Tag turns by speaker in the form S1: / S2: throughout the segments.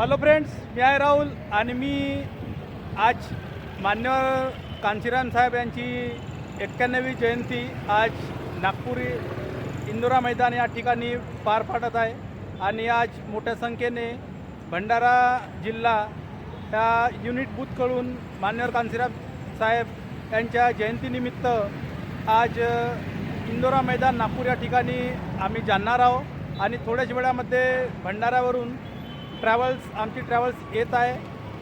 S1: Hello friends मी आहे राहुल आणि मी आज मान्यवर कांशीराम साहेब यांची एक्क्याण्णवी जयंती आज नागपूर इंदोरा मैदान या ठिकाणी पार पाडत आहे. आणि आज मोठ्या संख्येने भंडारा जिल्हा या युनिट बूथकडून मान्यवर कांशीराम साहेब यांच्या जयंतीनिमित्त आज इंदोरा मैदान नागपूर या ठिकाणी आम्ही जाणणार आहोत. आणि थोड्याच वेळामध्ये भंडाऱ्यावरून ट्रॅव्हल्स आमची ट्रॅव्हल्स येत आहे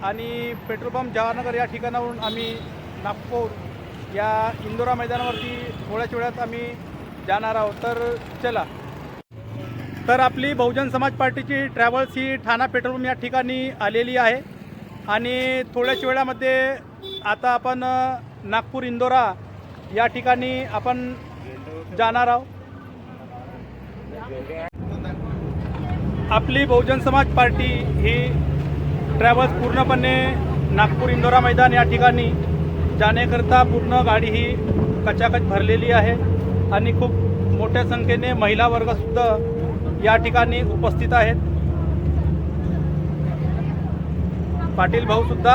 S1: आणि पेट्रोल पंप जवाहरनगर या ठिकाणावरून आम्ही नागपूर या इंदोरा मैदानावरती थोड्याच वेळात आम्ही जाणार आहोत. तर चला. तर आपली बहुजन समाज पार्टीची ट्रॅव्हल्स ही ठाणा पेट्रोल पंप या ठिकाणी आलेली आहे. आणि थोड्याच वेळामध्ये आता आपण नागपूर इंदोरा या ठिकाणी आपण जाणार आहोत. आपली बहुजन समाज पार्टी ही ट्रॅव्हल्स पूर्णपणे नागपूर इंदोरा मैदान या ठिकाणी जाण्याकरता पूर्ण गाडी ही कचाकच भरलेली आहे आणि खूप मोठ्या संख्येने महिला वर्गसुद्धा या ठिकाणी उपस्थित आहेत. पाटील भाऊसुद्धा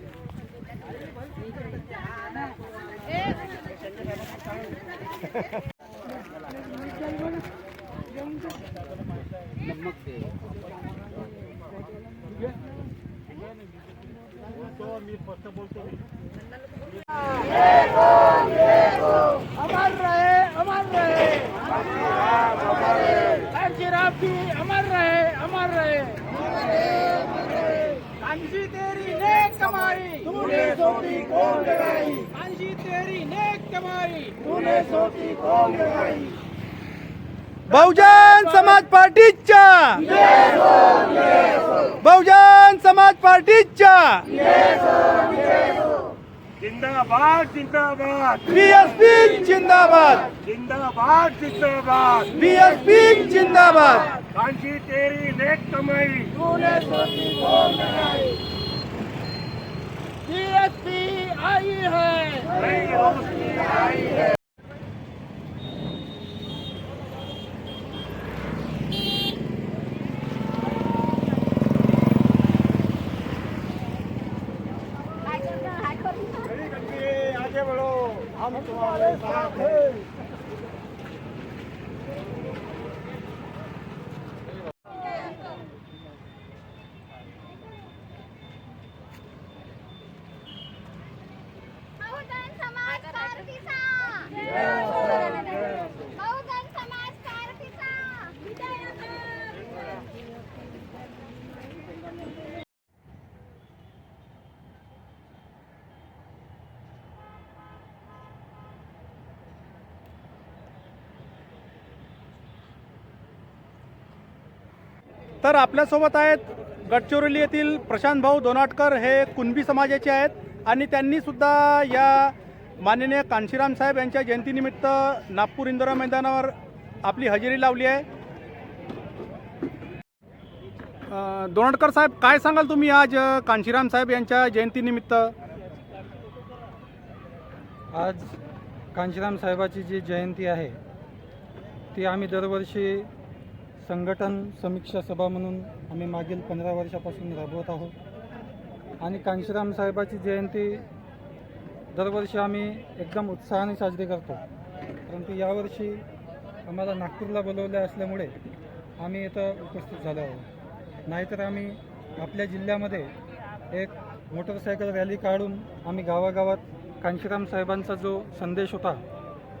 S2: मी. होते ना गुलाबची अजून. ए,
S1: अमर रहे अमर रहे कांशीराम की अमर रहे अमर रहे कांशी तेरी नेक कमाई तूने सोची कौन लगाई? कांशी तेरी नेक कमाई। तूने सोची कौन लगाई? बहुजन समाज पार्टीच्या बहुजन समाज पार्टीच्या
S3: जिंदाबाद जिंदाबाद।
S1: बीएसपी जिंदाबाद।
S3: जिंदाबाद जिंदाबाद।
S1: बीएसपी जिंदाबाद।
S3: कांची तेरी नेक कमाई।
S1: बीएसपी आई है
S3: नई रोशनी आई है
S1: तर आपल्यासोबत आहेत गडचिरोली येथील प्रशांत भाऊ दोनाटकर. हे कुणबी समाजाचे आहेत आणि त्यांनीसुद्धा या माननीय कांशीराम साहेब यांच्या जयंतीनिमित्त नागपूर इंदोरा मैदानावर आपली हजेरी लावली आहे. दोनटकर दोनाटकर साहेब काय सांगाल तुम्ही आज कांशीराम साहेब यांच्या जयंतीनिमित्त?
S4: आज कांशीराम साहेबाची जी जयंती आहे ती आम्ही दरवर्षी संघटन समीक्षा सभा म्हणून आम्ही मागील पंधरा वर्षापासून राबवत आहोत. आणि कांशीराम साहेबाची जयंती दरवर्षी आम्ही एकदम उत्साहाने साजरी करतो. परंतु यावर्षी आम्हाला नागपूरला बोलवले असल्यामुळे आम्ही इथं उपस्थित झालो आहोत. नाहीतर आम्ही आपल्या जिल्ह्यामध्ये एक मोटरसायकल रॅली काढून आम्ही गावागावात कांशीराम साहेबांचा जो संदेश होता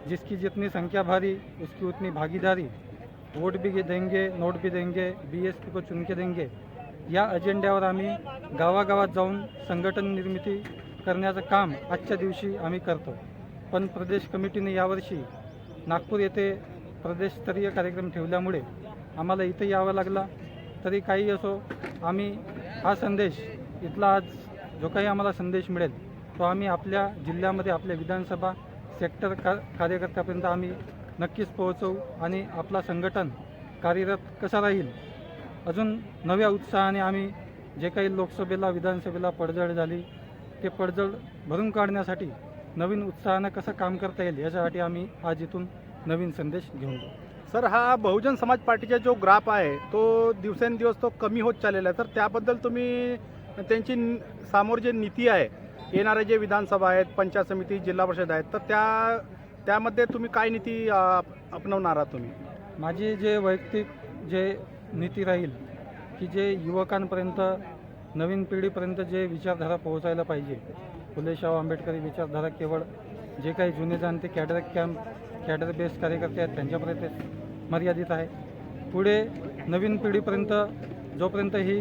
S4: जिसकी जितनी संख्या भारी उसकी उतनी भागीदारी वोट भी देंगे नोट भी देंगे बी एस पी को चुन के देंगे या अजेंड्यावर आम्ही गावागावात जाऊन संघटन निर्मिती करण्याचं काम आजच्या दिवशी आम्ही करतो. पण प्रदेश कमिटीने यावर्षी नागपूर येथे प्रदेशस्तरीय कार्यक्रम ठेवल्यामुळे आम्हाला इथं यावं लागला. तरी काही असो आम्ही हा संदेश इथला आज जो काही आम्हाला संदेश मिळेल तो आम्ही आपल्या जिल्ह्यामध्ये आपल्या विधानसभा सेक्टर का कार्यकर्त्यापर्यंत आम्ही नक्कीच पोहोचवू आणि आपला संघटन कार्यरत कसा राहील? अजून नव्या उत्साहाने आम्ही जे काही लोकसभेला विधानसभेला पडझड झाली ते पडझड भरून काढण्यासाठी नवीन उत्साहानं कसं काम करता येईल याच्यासाठी आम्ही आज इथून नवीन संदेश घेऊन जाऊ.
S1: सर हा बहुजन समाज पार्टीचा जो ग्राफ आहे तो दिवसेंदिवस तो कमी होत चाललेला आहे. तर त्याबद्दल तुम्ही त्यांची समोर जे नीती आहे येणारे जे विधानसभा आहेत पंचायत समिती जिल्हा परिषद आहेत तर त्या त्यामध्ये तुम्ही काय नीती अपनवणार आहात तुम्ही?
S4: माझी जे वैयक्तिक जे नीती राहील की जे युवकांपर्यंत नवीन पिढीपर्यंत जे विचारधारा पोहोचायला पाहिजे. फुले आंबेडकरी विचारधारा केवळ जे काही जुने जाणते कॅडर कॅम्प कॅडर बेस कार्यकर्ते आहेत त्यांच्यापर्यंत मर्यादित आहे. पुढे नवीन पिढीपर्यंत जोपर्यंत ही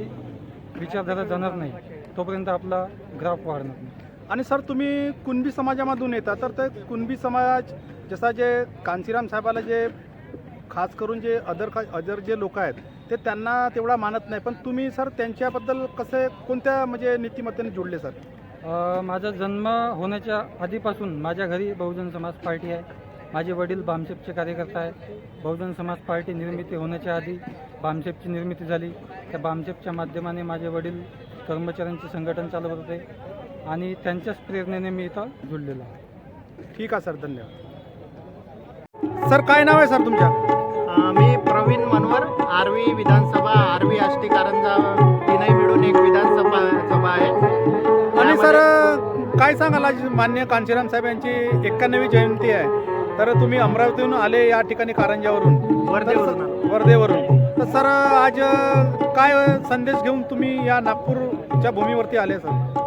S4: विचारधारा जाणार नाही तोपर्यंत आपला ग्राफ वाढणार नाही.
S1: आणि सर तुम्ही कुणबी समाजामधून येता तर ते कुणबी समाज जसा जे कांशीराम साहेबाला जे खास करून जे अदर का अदर जे लोक आहेत ते त्यांना तेवढा मानत नाही. पण तुम्ही सर त्यांच्याबद्दल कसे कोणत्या म्हणजे नीतिमत्तेने जोडले सर?
S4: माझा जन्म होण्याच्या आधीपासून माझ्या घरी बहुजन समाज पार्टी आहे. माझे वडील बामशेपचे कार्यकर्ता आहेत. बहुजन समाज पार्टी निर्मिती होण्याच्या आधी बामशेपची निर्मिती झाली. त्या बामशेपच्या माध्यमाने माझे वडील कर्मचाऱ्यांचे संघटन चालवत होते. आणि त्यांच्याच प्रेरणेने मी इथं जुळलेलो आहे.
S1: ठीक आहे सर. धन्यवाद. सर काय नाव आहे सर तुमच्या?
S5: मी प्रवीण मनवर आरवी विधानसभा आरवी आष्टी कारंजा तीनही मिळून एक विधानसभा सभा आहे.
S1: आणि सर काय सांगाल आज मान्य कांशीराम साहेब यांची एक्क्याण्णवी जयंती आहे. तर तुम्ही अमरावतीहून आले या ठिकाणी कारंजावरून.
S5: वर्धेवरून.
S1: तर- वर्धेवरून. तर सर आज काय संदेश घेऊन तुम्ही या नागपूरच्या भूमीवरती आले सर?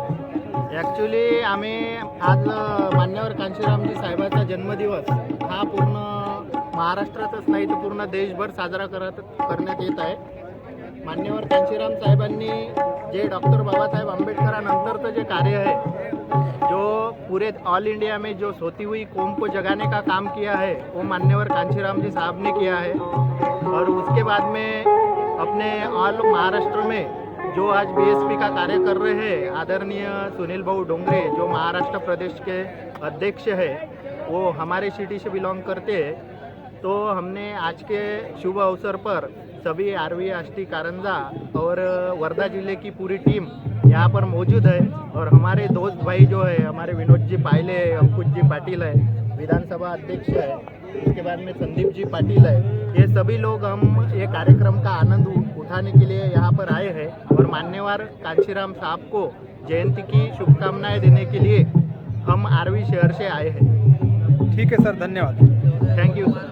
S5: ॲक्च्युली आम्ही आज मान्यवर कांशीरामजी साहेबाचा जन्मदिवस हा पूर्ण महाराष्ट्रातच नाही तर पूर्ण देशभर साजरा करत करण्यात येत आहे. मान्यवर कांशीराम साहेबांनी जे डॉक्टर बाबासाहेब आंबेडकरानंतरचं जे कार्य आहे जो पूरे ऑल इंडिया में जो सोती हुई कौम को जगाने का काम किया है वो मान्यवर कांशीराम जी साहब ने किया है. और उसके बाद में अपने ऑल महाराष्ट्र में जो आज बीएसपी का कार्य कर रहे हैं आदरणीय सुनील भाऊ डोंगरे जो महाराष्ट्र प्रदेश के अध्यक्ष है वो हमारे सिटी से बिलोंग करते हैं। तो हमने आज के शुभ अवसर पर सभी आरवी आष्टी कारंजा और वर्धा जिले की पूरी टीम यहाँ पर मौजूद है और हमारे दोस्त भाई जो है हमारे विनोद जी पायले अंकुश जी पाटिल है विधानसभा अध्यक्ष है। उसके बाद में संदीप जी पाटिल है। ये सभी लोग हम ये कार्यक्रम का आनंद उठाने के लिए यहाँ पर आए हैं और मान्यवर कांशीराम साहब को जयंती की शुभकामनाएँ देने के लिए हम आरवी शहर से आए हैं।
S1: ठीक है सर धन्यवाद।
S6: Thank you sir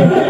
S6: Yeah.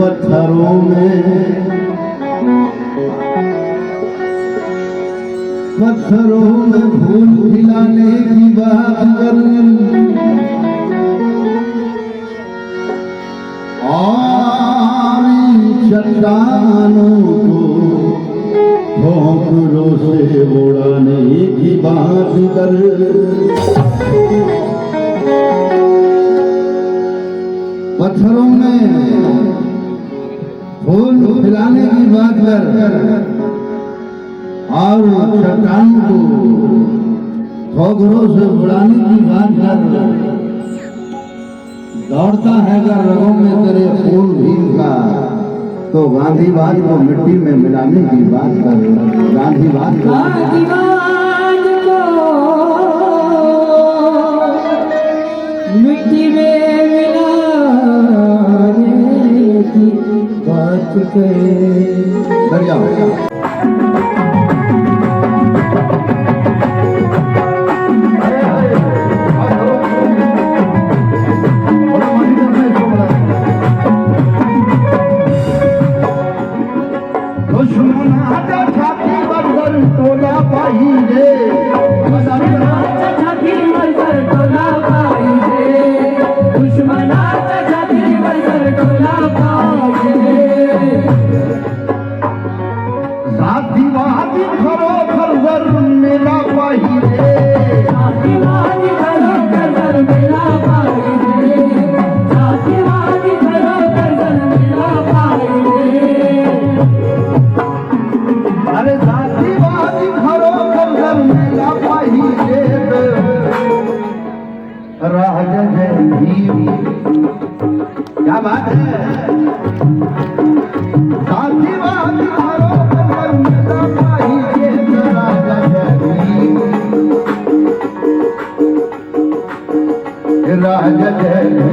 S6: पत्थरों में पत्थरों में फूल खिलाने की बात कर और इन चट्टानों को ठोकरों से उड़ाने की बात कर पत्थरों में फूल खिलाने की बात कर। और चट्टानों को ठोकरों से उड़ाने की बात कर। दौड़ता है अगर रगों में तेरे खून भीम का तो गांधीवाद को मिट्टी में मिलाने की बात कर। गांधीवाद
S7: बात करें
S6: कर जाओ I'm